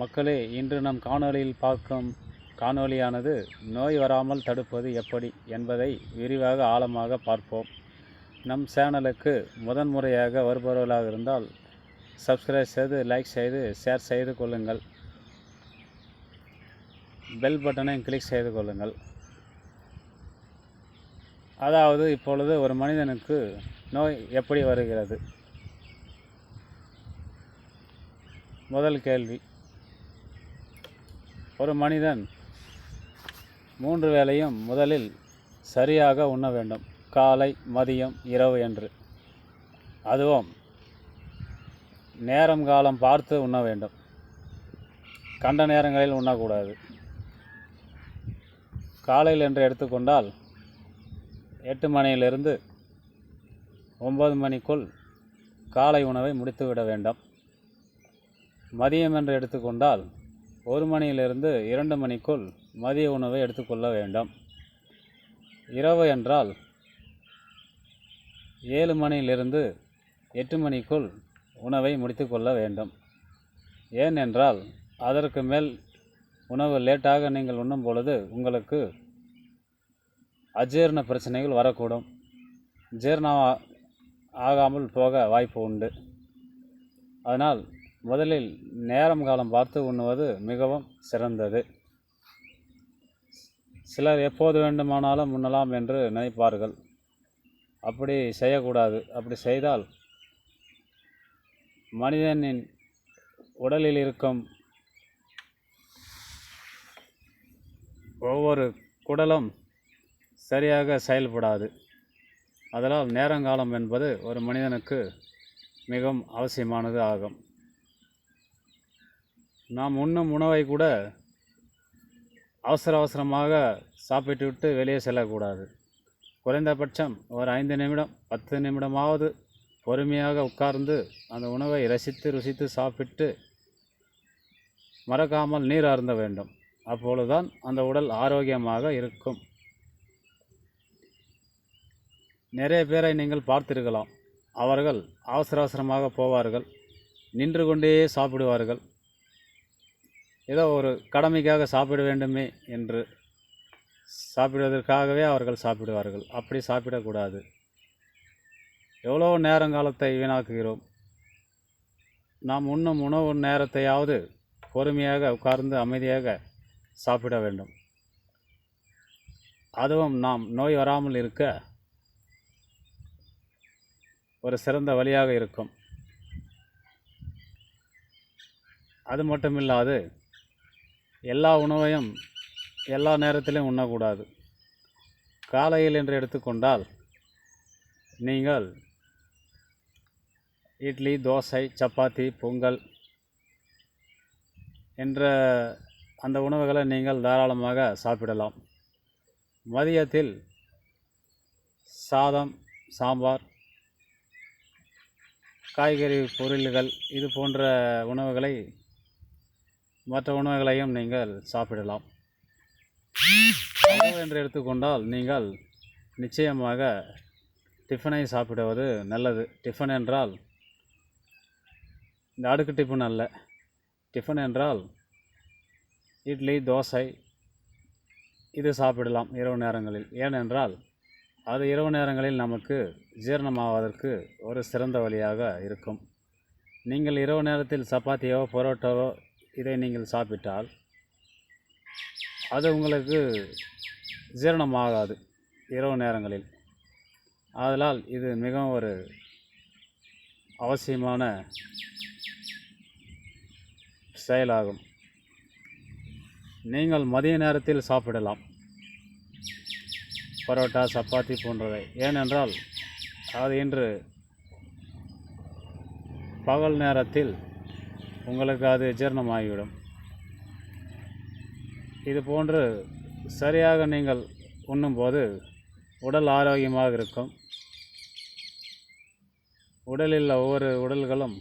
மக்களே இன்று நம் காணொளியில் பார்க்கும் காணொளியானது நோய் வராமல் தடுப்பது எப்படி என்பதை விரிவாக ஆழமாக பார்ப்போம். நம் சேனலுக்கு முதன்முறையாக வருபவர்களாக இருந்தால் சப்ஸ்கிரைப் செய்து லைக் செய்து ஷேர் செய்து கொள்ளுங்கள். பெல் பட்டனை கிளிக் செய்து கொள்ளுங்கள். அதாவது இப்பொழுது ஒரு மனிதனுக்கு நோய் எப்படி வருகிறது? முதல் கேள்வி. ஒரு மனிதன் மூன்று வேளையும் முதலில் சரியாக உண்ண வேண்டும். காலை மதியம் இரவு என்று. அதுவும் நேரம் காலம் பார்த்து உண்ண வேண்டும். கண்ட நேரங்களில் உண்ணக்கூடாது. காலையில் என்று எடுத்துக்கொண்டால் எட்டு மணியிலிருந்து ஒம்பது மணிக்குள் காலை உணவை முடித்துவிட வேண்டும். மதியம் என்று எடுத்துக்கொண்டால் ஒரு மணியிலிருந்து இரண்டு மணிக்குள் மதிய உணவை எடுத்துக்கொள்ள வேண்டும். இரவு என்றால் ஏழு மணியிலிருந்து எட்டு மணிக்குள் உணவை முடித்துக்கொள்ள வேண்டும். ஏனென்றால் அதற்கு மேல் உணவு லேட்டாக நீங்கள் உண்ணும் பொழுது உங்களுக்கு அஜீரண பிரச்சனைகள் வரக்கூடும். ஜீரணம் ஆகாமல் போக வாய்ப்பு உண்டு. அதனால் முதலில் நேரம் காலம் பார்த்து உண்ணுவது மிகவும் சிறந்தது. சிலர் எப்போது வேண்டுமானாலும் உண்ணலாம் என்று நினைப்பார்கள். அப்படி செய்யக்கூடாது. அப்படி செய்தால் மனிதனின் உடலில் இருக்கும் ஒவ்வொரு குடலும் சரியாக செயல்படாது. அதனால் நேரங்காலம் என்பது ஒரு மனிதனுக்கு மிகவும் அவசியமானது ஆகும். நாம் உண்ணும் உணவை கூட அவசர அவசரமாக சாப்பிட்டுவிட்டு வெளியே செல்லக்கூடாது. குறைந்தபட்சம் ஒரு ஐந்து நிமிடம் பத்து நிமிடமாவது பொறுமையாக உட்கார்ந்து அந்த உணவை ரசித்து ருசித்து சாப்பிட்டு மறக்காமல் நீர் அருந்த வேண்டும். அப்பொழுதுதான் அந்த உடல் ஆரோக்கியமாக இருக்கும். நிறைய பேரை நீங்கள் பார்த்திருக்கலாம். அவர்கள் அவசர அவசரமாக போவார்கள். நின்று கொண்டே சாப்பிடுவார்கள். ஏதோ ஒரு கடமைக்காக சாப்பிட வேண்டுமே என்று சாப்பிடுவதற்காகவே அவர்கள் சாப்பிடுவார்கள். அப்படி சாப்பிடக்கூடாது. எவ்வளோ நேரங்காலத்தை வீணாக்குகிறோம். நாம் உண்ணும் உணவு நேரத்தையாவது பொறுமையாக உட்கார்ந்து அமைதியாக சாப்பிட வேண்டும். அதுவும் நாம் நோய் வராமல் இருக்க ஒரு சிறந்த வழியாக இருக்கும். அது மட்டுமில்லாது எல்லா உணவையும் எல்லா நேரத்திலும் உண்ணக்கூடாது. காலையில் என்று எடுத்துக்கொண்டால் நீங்கள் இட்லி தோசை சப்பாத்தி பொங்கல் என்ற அந்த உணவுகளை நீங்கள் தாராளமாக சாப்பிடலாம். மதியத்தில் சாதம் சாம்பார் காய்கறி பொருள்கள் இது போன்ற உணவுகளை மற்ற உணவுகளையும் நீங்கள் சாப்பிடலாம். உணவு என்று எடுத்துக்கொண்டால் நீங்கள் நிச்சயமாக டிஃபனை சாப்பிடுவது நல்லது. டிஃபன் என்றால் இந்த அடுக்கு டிஃபன் அல்ல. டிஃபன் என்றால் இட்லி தோசை இது சாப்பிடலாம் இரவு நேரங்களில். ஏனென்றால் அது இரவு நேரங்களில் நமக்கு ஜீரணமாவதற்கு ஒரு சிறந்த வழியாக இருக்கும். நீங்கள் இரவு நேரத்தில் சப்பாத்தியோ பரோட்டாவோ இதை நீங்கள் சாப்பிட்டால் அது உங்களுக்கு ஜீரணமாகாது இரவு நேரங்களில். ஆதலால் இது மிகவும் ஒரு அவசியமான செயலாகும். நீங்கள் மதிய நேரத்தில் சாப்பிடலாம். பரோட்டா சப்பாத்தி போன்றவை. ஏனென்றால் அது இன்று பகல் நேரத்தில் உங்களுக்கு அது ஜீரணமாகிவிடும். இது போன்று சரியாக நீங்கள் உண்ணும்போது உடல் ஆரோக்கியமாக இருக்கும். உடலில் ஒவ்வொரு உடல்களும்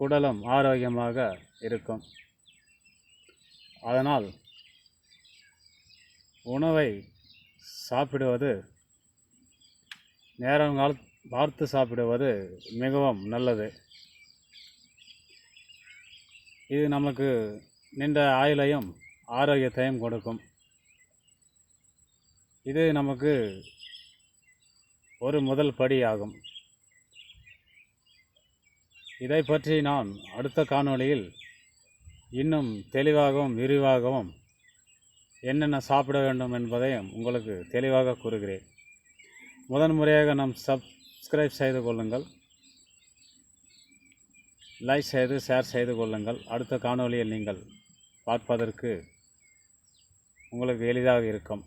குடலும் ஆரோக்கியமாக இருக்கும். அதனால் உணவை சாப்பிடுவது நேரங்கால பார்த்து சாப்பிடுவது மிகவும் நல்லது. இது நமக்கு நீண்ட ஆயுளையும் ஆரோக்கியத்தையும் கொடுக்கும். இது நமக்கு ஒரு முதல் படி ஆகும் இதை பற்றி நான் அடுத்த காணொளியில் இன்னும் தெளிவாகவும் விரிவாகவும் என்னென்ன சாப்பிட வேண்டும் என்பதையும் உங்களுக்கு தெளிவாக கூறுகிறேன். முதன் முறையாக நம் சப்ஸ்கிரைப் செய்து கொள்ளுங்கள். லைக் செய்து ஷேர் செய்து கொள்ளுங்கள். அடுத்த காணொளியில் நீங்கள் பார்ப்பதற்கு உங்களுக்கு எளிதாக இருக்கும்.